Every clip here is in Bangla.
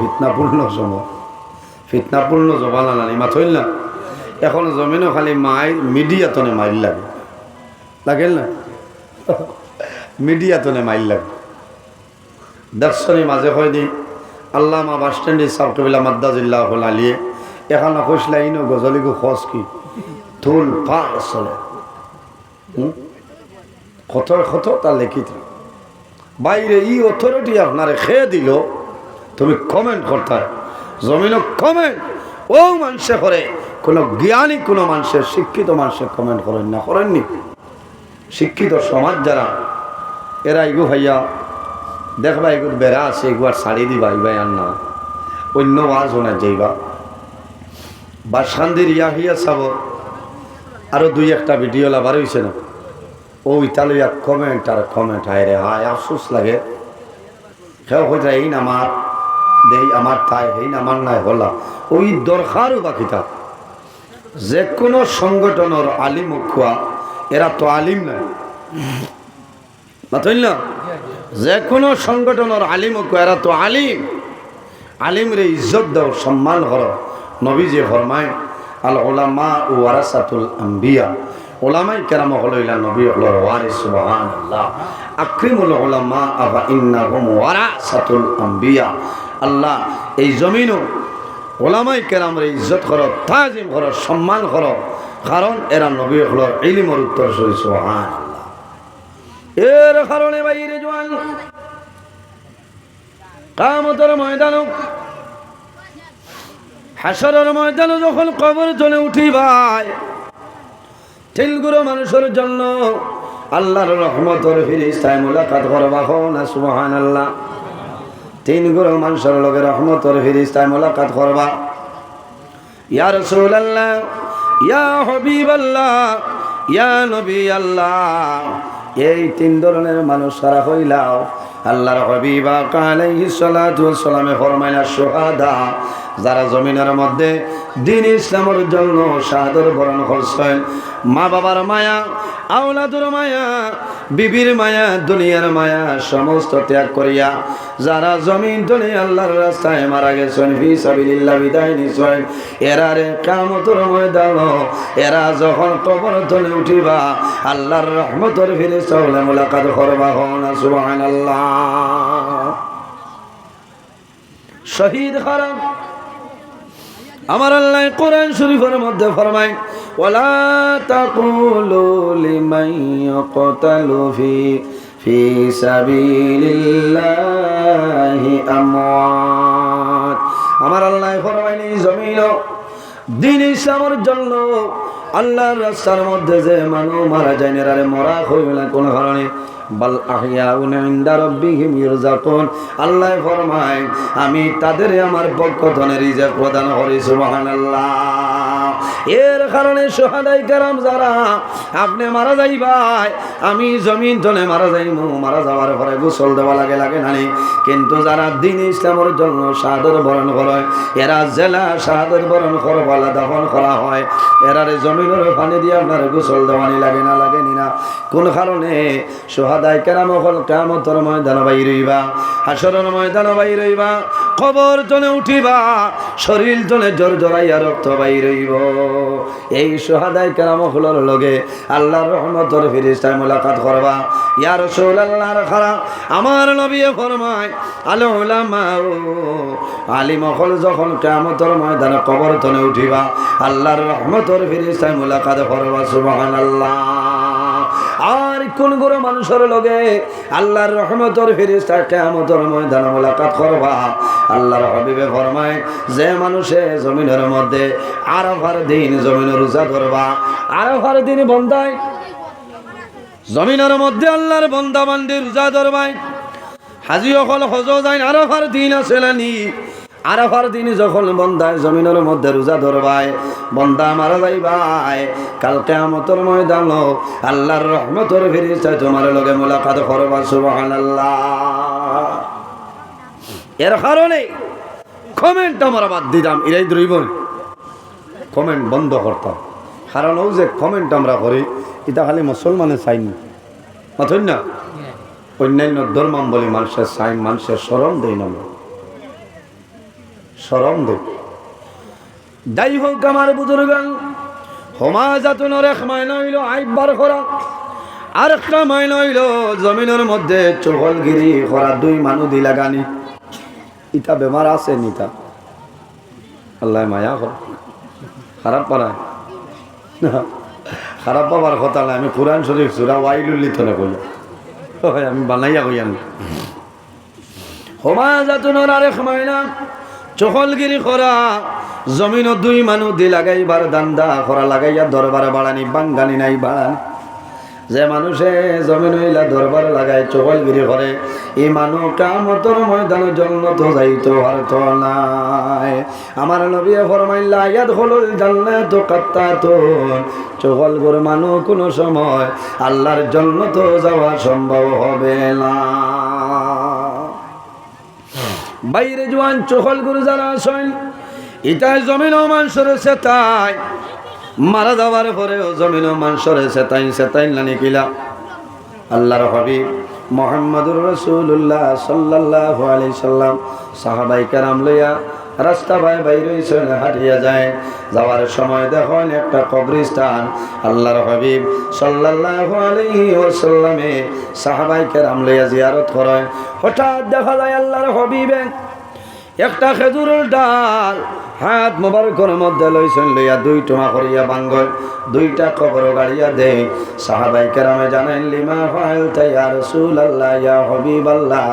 ফিতনাপূর্ণ সময় ফিতনাপূর্ণ জবান আনানি মাথইল না এখন জমিনও খালি মাইল মিডিয়াতনে মাইল লাগে। লাগেল না? মিডিয়াতনে মাইল লাগে। দর্শনী মাঝে হয়নি আল্লামা বাস স্ট্যান্ডে সাবকবিলা মাদ্দাজিল্লাহ আলিয়ে, এখানে কইসলা ইনো গজলিগো খস কি? থুল ফা চলে? কত কত তার লিখিত। বাইরে ই অথরিটি আপনারে খেয়ে দিল তুমি কমেন্ট করতে। জমিনও কমেন্ট ও মানুষে করে। কোনো জ্ঞানী কোনো মানুষের শিক্ষিত মানুষের কমেন্ট করেন না, করেননি। শিক্ষিত সমাজ যারা, এরা এগু ভাইয়া দেখবা এগুর বেড়া আছে, এগুয়ার শাড়ি দিবা ইবাই আর না। অন্য ওয়াজ হোনা যাইবা। বাসান্দির ইয়া হইয়া চাব আরও দুই একটা ভিডিও লাভার হয়েছে না। ও ইতালিয়া কমেন্ট আর কমেন্ট হায় রে, হায়, আফসোস লাগে। কেউ হইতে এই নামার দেই আমার তাই এই নামার নাই হলা। ওই দরকারও বাকিটা যে কোনো সংগঠনের আলিম খুয়া, এরা তো আলিম নাই। মাথইল না? যে কোনো সংগঠনের আলিম খুয়া, এরা তো আলিম। আলিম রে ইজ্জত দাও, সম্মান কর। নবী যে ফরমায়, আল ওলামা ও ওয়ারাসাতুল আম্বিয়া। ওলামাই কেরাম হলইলা নবী হল ওয়ারি সুবহান আল্লাহ আকরিমুল ওলামা আবা ইন্নাহুম ওয়ারাসাতুল আম্বিয়া। আল্লাহ, এই জমিনও ওলামাই কেরাম রে ইজ্জত কর, তাজিম কর, সম্মান কর। কারণ এরা নবী হলর ইলিমর উত্তর সুবহান আল্লাহ এর কারণে বাইরে জোয়ান কামতর ময়দান হাসরের ময়দান যখন কবর চলে উঠি ভাই তিলগুলো মানুষের জন্য আল্লাহর রহমতর ফিরিস্তায় মোলাকাত করবা না সুবহান আল্লাহ তিন গুরু মানুষের লগে রহমতর ফিরিস্তায় মোলাকাত করবা। ইয়া রাসূলুল্লাহ, ইয়া হাবিবাল্লাহ, ইয়া নবী আল্লাহ এই তিন ধরনের মানুষ সারা হইলাও, আল্লাহর হবিবা সালাতু সালামে ফরমাইলা সুহাদা যারা জমিনের মধ্যে দিন ইসলামের জন্য শাহাদর বরণ করছেন মা বাবার মায়া, আওলাদুর মায়া বিবির মায়া, দুনিয়ার মায়া, সমস্ত ত্যাগ করিয়া যারা জমিন তলে আল্লাহর রাস্তায় মারা গেছেন, ফি সাবিলিল্লাহ বিদায় নিছেন এরা রে কামতর ময়দান, এরা যখন কবর তলে উঠিবা, আল্লাহর রহমতর ফিরে চলে মোলাকাত করবা হন, সুবহানাল্লাহ। শহীদ খারাপ আমার আল্লাহ কোরআন শরীফের মধ্যে ফরমায় ওয়ালা তাকুলু লিমান ইয়াকতালু ফি ফি সাবিলিল্লাহি আমওয়াত। আমার আল্লাহ ফরমায়নি জমিন দিন ইসলামের জন্য আল্লাহর রাস্তার মধ্যে যে মানুষ মারা যায় না মরা হইবে না কোন কারণে। বাল আল্লাহ ফরমায়, আমি তাদের আমার পক্ষ ধনে রিজক প্রদান করি, সুবহানাল্লাহ। এর কারণে সোহাদাই কারাম যারা, আপনি মারা যাইবাই, আমি জমিন ধনে মারা যাইমু, মারা যাওয়ার পরে গোসল দেওয়া লাগে লাগে নানি কিন্তু যারা দিন ইসলামের জন্য সাদর বরণ করে, এরা জেলা সাদর বরণ করবালা দফন করা হয়। এরারে জমিনের পানি দিয়ে আপনার গোসল দেওয়ানি লাগে না, লাগে নি না? কোন কারণে সোহাদাই কেরাম হল কামতর ময়দান বাই রইবা হাসরের ময়দান বাই রইবা খবর জনে উঠিবা? শরীর জনে জোর জড়াইয়া রক্ত বাই রইব এই সোহাদাই কেরাম হলোর লগে আল্লাহর রহমতর ফিরিস্তায় মোলাকাত করবা। ইয়ার সোল আল্লাহর খারা আমার নবিয়ে ফরমায়, আলো মাও আলিম হল যখন কেমতর ময়দানে কবর তনে উঠিবা, আল্লাহর রহমতর ফিরিস্তায় মোলাকাত করবা, সুবহানাল্লাহ। আর কোন গুরু মানুষের লগে আল্লাহর রহমতর ফিরিস্তা কেমতর ময়দান মোলাকাত করবা? আল্লাহর হবিবে ফরমায়, যে মানুষে জমিনের মধ্যে আরফার দিন জমিনের রোজা ধরবা, আরফার দিন বন্দায় জমিনের মধ্যে আল্লাহর বন্দা বান্দি রোজা ধরবাই হাজি অকল হজ যাই আরফার দিন আছে নানি আরফার দিন যখন বন্দায় জমিনের মধ্যে রোজা ধরবাই বন্দা মারা যাইবাই কালকে আমতর ময়দান আল্লাহর রহমতর ফিরিস্তা তোমার লগে মোলাকাত করবা সুবহানাল্লাহ। এর কারণে কমেন্ট আমরা বাদ দিতাম এরাই দ্রৈব কমেন্ট বন্ধ করতাম। কারণ ও যে কমেন্ট আমরা করি এটা খালি মুসলমানে চাইনি মাথুন না? অন্যান্য ধর্মাম বলে মানুষের চাই মানুষের স্মরণ দেই না সরম দেখ যাই হোক আমার বুজুর্গান সমাজাতনের এক মাইনা হইল আইবার করা আর একটা মাইনা হইল জমিনের মধ্যে চহলগিরি করা দুই মানুষ দিলা গানি। ইটা বেমার আছে নিতা আল্লাহ মায়া কর। খারাপ পারায় খারাপ পাবার কথা না আমি কোরআন শরীফ সুরা ওয়াইলুল্লিত না কই। হয় আমি বানাইয়া আমি সমাজাতনের আর এক মাইনা চহলগিরি করা জমিন দুই মানুষ দি লাগাইবার দান্দা করা লাগাইয়া দরবার বাড়ানি, বাঙ্গানি নাই বাড়ানি যে মানুষে জমিন হইলা দরবার লাগায় চহলগিরি করে এই মানুষ কামতর ময়দানের জন্য তো যাইতো পারত নাই। আমার নবী ফরমাইলা ইয়াদ হলুল জান্নাত কাত্তাতুন। চহলগর মানুষ কোনো সময় আল্লাহর জন্য তো যাওয়া সম্ভব হবে না। বাইরে জোয়ান চোখল গুরু যারা আসেন ইটাই জমিন মানুষের সেতাই। মারা যাওয়ার পরেও জমিন মানুষের সেতাই সেতাই নানি কিলা। আল্লাহর হবি মোহাম্মদুর রসুল্লাহ সাল্লাহ আলি সাল্লাম সাহাবাই কারাম লইয়া রাস্তা ভাই ভাই রয়েছে, হাঁটিয়া যায়। যাওয়ার সময় দেখেন একটা কবরিস্তান আল্লাহর হাবিব সাল্লাল্লাহু আলাইহি ওয়াসাল্লামে সাহাবাই কেরাম লইয়া জিয়ারত করে হঠাৎ দেখা যায় আল্লাহর হাবিবে একটা খেজুরের ডাল হাত মোবারকের মধ্যে লইছেন লইয়া দুই টোমা করিয়া বাঙ্গল, দুইটা কবর গাড়িয়া দে। সাহাবাই কেরামে জানেন লিমা ফাইল তাই ইয়া রসুল আল্লাহ ইয়া হবিব আল্লাহ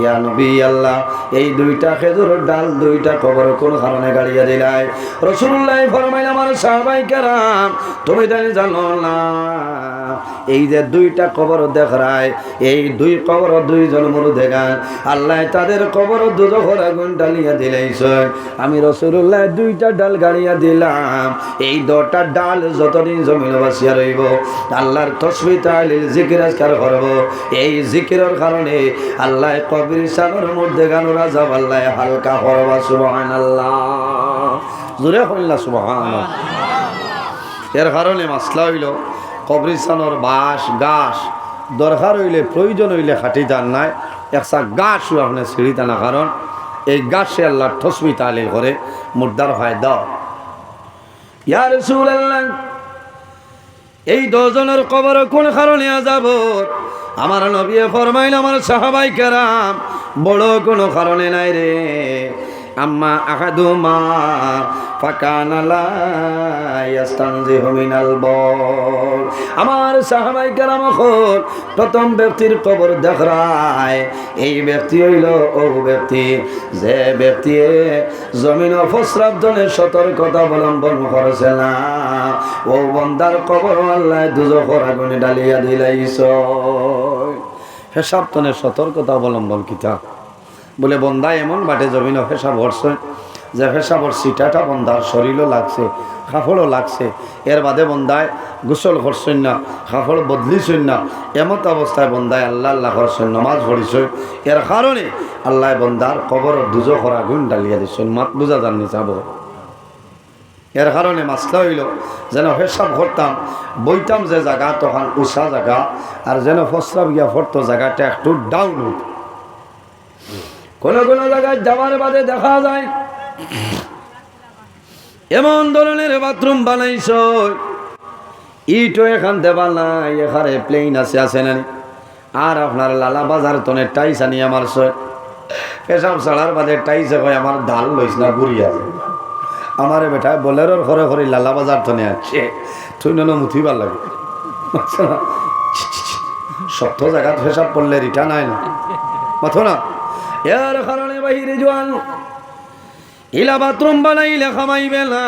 ইয়া নবী আল্লাহ এই দুইটা খেজুরের ডাল, দুইটা কবর কোন কারণে গাড়িয়া দিলাই? রসুল্লাহ ফরমাইল, আমার সাহাবাই কেরাম, তুমি জানি জানো না, এই যে দুইটা কবর দেখায় এই দুই কবর দুইজন মরু দেখান আল্লাহ তাদের কবর দুজোর আগুন ডালিয়া দিলাইছ আমি রসুল্লাহ দুইটা ডাল গাড়িয়া দিলাম। এই দটা ডাল যতদিন জমিন বাসিয়া রইব আল্লাহর তসবি তাহলিল জিকির আজকার করব। এই জিকিরের কারণে আল্লাহ কবির সাগর মধ্যে গান রাজা আল্লাহ হালকা করবা সুবহান আল্লাহ জোরে কইলা সুবহান এর কারণে মাসলা হইল কবরিস্তানোর বাঁশ গাছ দরকার হইলে, প্রয়োজন হইলে খাটি যান নাই। একসা গাছও আপনার সিঁড়ি টানা কারণ এই গাছে আল্লাহ ঠসমি তালে করে মুর্দার হয়, দাও। ইয়ার আল্লাহ এই দশজনের কবর কোন কারণে যাব? আমার নবী ফরমাইল, আমার সাহাবাই কেরাম, বড় কোনো কারণে নাই রে। আম্মা আহাদুমা ফাকানা লা ইয়াস্তানজিহু মিনাল বল আমার সাহাবাই কেরাম প্রথম ব্যক্তির কবর দেখায়। এই ব্যক্তি হইল ও ব্যক্তি। যে ব্যক্তি জমিন অপস্রাব জনের সতর্কতা অবলম্বন করেছে না, ও বন্দার কবর আল্লাহ দুজখর আগুনে ডালিয়া দিলাইছ। হেসাব তনের সতর্কতা অবলম্বন কিতা? বলে, বন্দা এমন বাটে, জমিন ফেসা ভরছে যে ফেসা ভর সিটাটা বন্দার শরীরও লাগছে কাপড়ও লাগছে। এর বাদে বন্দায় গোসল করছেন না কাপড় বদলিছেন না। এমত অবস্থায় বন্দায় আল্লাহ আল্লাহ করছেন, নমাজ পড়িছে। এর কারণে আল্লাহ বন্দার কবর দুজো করা গুণ ডালিয়া দিচ্ছেন মাত বুঝা জাননি যাব এর কারণে মাসলা হইল, যেন পেশাব করতাম বইতাম যে জায়গা তখন উষা জায়গা আর যেন ফসরাব গিয়া ফরতো জায়গাটা একটু ডাউন হইত কোনো কোনো জায়গায় যাওয়ার বাদে দেখা যায়। এমন ধরনের বাথরুম বানাইছ, ইটও এখান দেবা নাই, এখানে প্লেন আছে আছে না আর আপনার লালা বাজার তনে টাইস আনি আমার সয়। পেশাব ছাড়ার বাদে টাইসে কয় আমার ধাল লইস না ঘুরি আছে। আমার বেটা বলেরোর ঘরে ঘরে লালা বাজার তনে আছে। তুই নন মুথিবার লাগে। সত্য জায়গাত পেশাব পড়লে রিটার্ন হয় না। মাথো না। এর কারণে বাহিরে জোয়ান। ইলা বাথরুম বানাইলে খামাইবে না।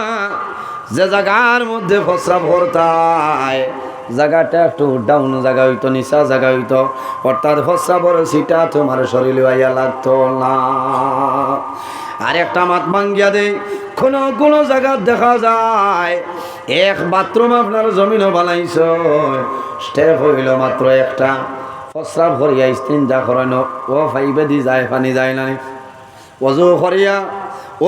যে জায়গার মধ্যে ফসরা ভরতায় জায়গাটা একটু ডাউন জায়গা হইতো, নিচা জায়গা হইতো। অর্থাৎ ফসরা বড় সিটা তোমার শরীর আইয়া লাগতো না। আর একটা মাত ভাঙ্গিয়া দেয় কোনো কোনো জায়গা দেখা যায়, এক বাথরুম আপনার জমিনও বানাইছ। স্টেপ হইল মাত্র একটা। প্রস্রাব করিয়া যা করেন ও ফাইবে দি যায় পানি যায় না অজু করিয়া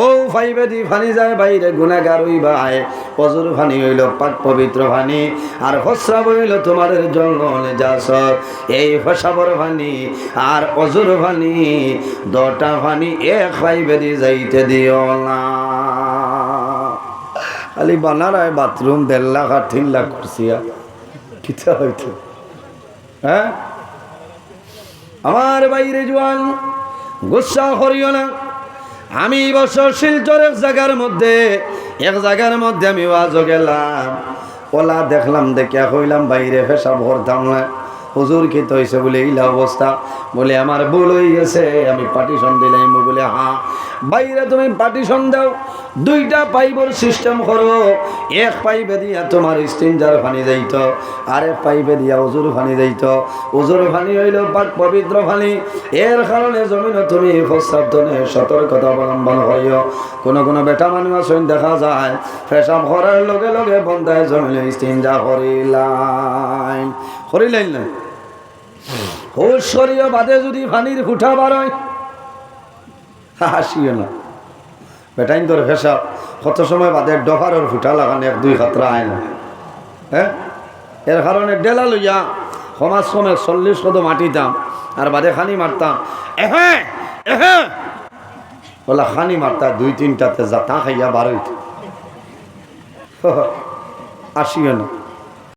ও ফাইবে দি ফানি যায় বাইরে গুনাগার হই ভাই অজুর ফানি হইল পাক পবিত্র ফানি, আর ফসরাব হইল তোমাদের জন্য নেজাসত এই ফসাবর ফানি আর অজুর ফানি দটা ফানি এক ফাইবে দি যাইতে দিও না। খালি বানারায় বাথরুম দেড় লাখ আর তিন লাখ করছি কিতা হইতো? হ্যাঁ? আমার বাইরে জোয়ান, গুসা করিও না। আমি বছর শিলচর এক জায়গার মধ্যে, এক জায়গার মধ্যে আমি ওয়াজও গেলাম। ওলা দেখলাম, দেখিয়া কইলাম, বাইরে ফেসা ভরতাম না। হুজুর কি তো হয়েছে বলে এইলা অবস্থা। বলে, আমার ভুল হয়ে গেছে, আমি পার্টিশন দিলাম। বলে হ্যাঁ বাইরে তুমি পার্টিশন দাও। দুইটা পাইপের সিস্টেম করো। এক পাইপে দিয়া তোমার স্টিঞ্জার পানি যাইত, আরেক পাইপে দিয়া উজুর ফানি যাইত। উজুর পানি হইল পাক পবিত্র পানি এর কারণে জমিন তুমি প্রস্তাবনে সতর্কতা অবলম্বন করিও কোনো কোনো বেটা মানুষ আছেন দেখা যায় পেশাব করার লগে লগে বন্ধায় জমিলে স্টিঞ্জা করিলাম করিলেন না? করিও বাদে যদি পানির ফুটা বারয় হাসিও না। বেটাইন তোর ফেসা কত সময় বাদে ডফারর ফুটা লাগানো এক দুই খাতরা আয় না। হ্যাঁ? এর কারণে ডেলা লইয়া সমাজ সময় চল্লিশ কত মাটিতাম, আর বাদে খানি মারতাম। এহে এহে! বলা খানি মারতা, দুই তিনটাতে যাতা খাইয়া বারোইত। আসিও না।